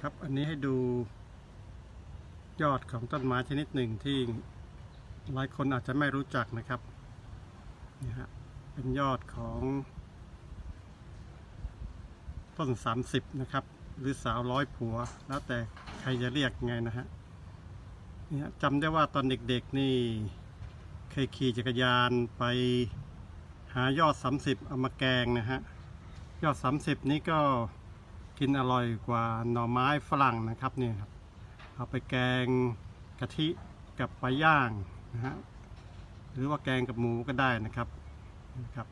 ครับอันนี้ให้ดูยอดของต้นไม้ชนิดหนึ่งที่หลายคนอาจจะไม่รู้จักนะครับนี่ฮะเป็นยอดของต้น 30 นะครับ หรือสาวร้อยผัว แล้วแต่ใครจะเรียกไงนะฮะนี่ฮะจำได้ว่าตอนเด็กๆนี่เคยขี่จักรยานไปหายอด 30 เอามาแกงนะฮะยอด 30 นี้ก็ กินอร่อยกว่าหน่อไม้ฝรั่งนะครับเนี่ยครับเอาไปแกงกะทิกับปลาย่างนะฮะหรือว่าแกงกับหมูก็ได้นะครับนะครับ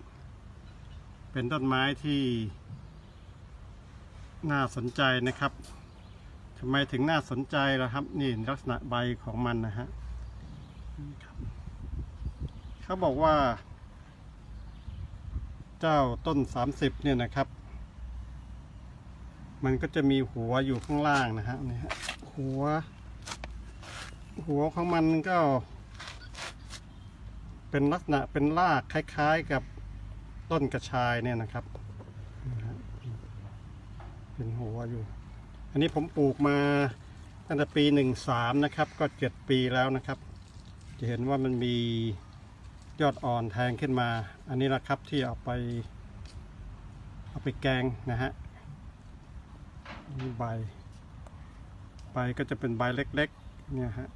เป็นต้นไม้ที่น่าสนใจนะครับทำไมถึงน่าสนใจล่ะครับ นี่ลักษณะใบของมันนะฮะเขาบอกว่า เจ้าต้น 30เนี่ยนะครับ มันก็จะมีหัวอยู่ข้างล่างนะฮะนี่ฮะหัว หัวของมันก็ เป็นลักษณะเป็นรากคล้ายๆกับต้นกระชายเนี่ยนะครับ เป็นหัวอยู่ อันนี้ผมปลูกมาตั้งแต่ปีหนึ่งสามนะครับ ก็เจ็ดปีแล้วนะครับ จะเห็นว่ามันมียอดอ่อนแทงขึ้นมา อันนี้แหละครับที่เอาไป เอาไปแกงนะฮะ นี่ใบ ใบก็จะเป็นใบเล็กๆ เนี่ยฮะ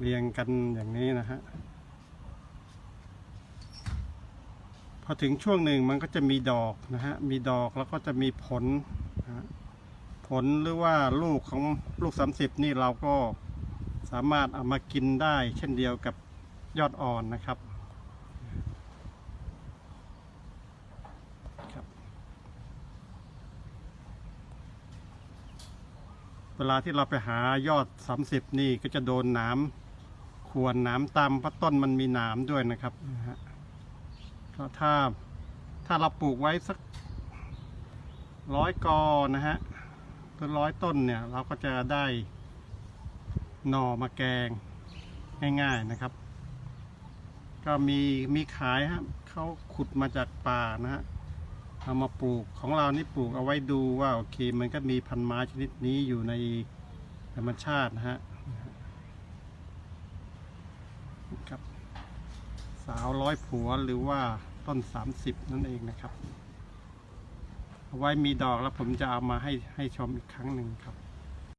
เรียงกันอย่างนี้นะฮะ พอถึงช่วงหนึ่งมันก็จะมีดอกนะฮะ มีดอกแล้วก็จะมีผลนะฮะผลหรือว่าลูกของลูก 30 นี่เราก็สามารถเอามากินได้เช่นเดียวกับยอดอ่อนนะครับครับ เวลาที่เราไปหายอด 30 นี่ก็จะโดนนามขวนนามตามเพราะต้นมันมีหนามด้วยนะครับนะฮะถ้าถ้าเราปลูกไว้สักร้อยกอนะฮะหรือร้อยต้นเนี่ยเราก็จะได้หน่อมาแกงง่ายๆนะครับ ก็มีมีขายฮะเขาขุดมาจากป่านะฮะ เอามาปลูกของเรานี่ปลูกเอาไว้ดูว่าโอเค มันก็มีพันธุ์ไม้ชนิดนี้อยู่ในธรรมชาตินะฮะครับสาวร้อยผัวหรือว่าต้น 30 นั่นเองนะครับ เอาไว้มีดอกแล้วผมจะเอามาให้ให้ชมอีกครั้งหนึ่งครับ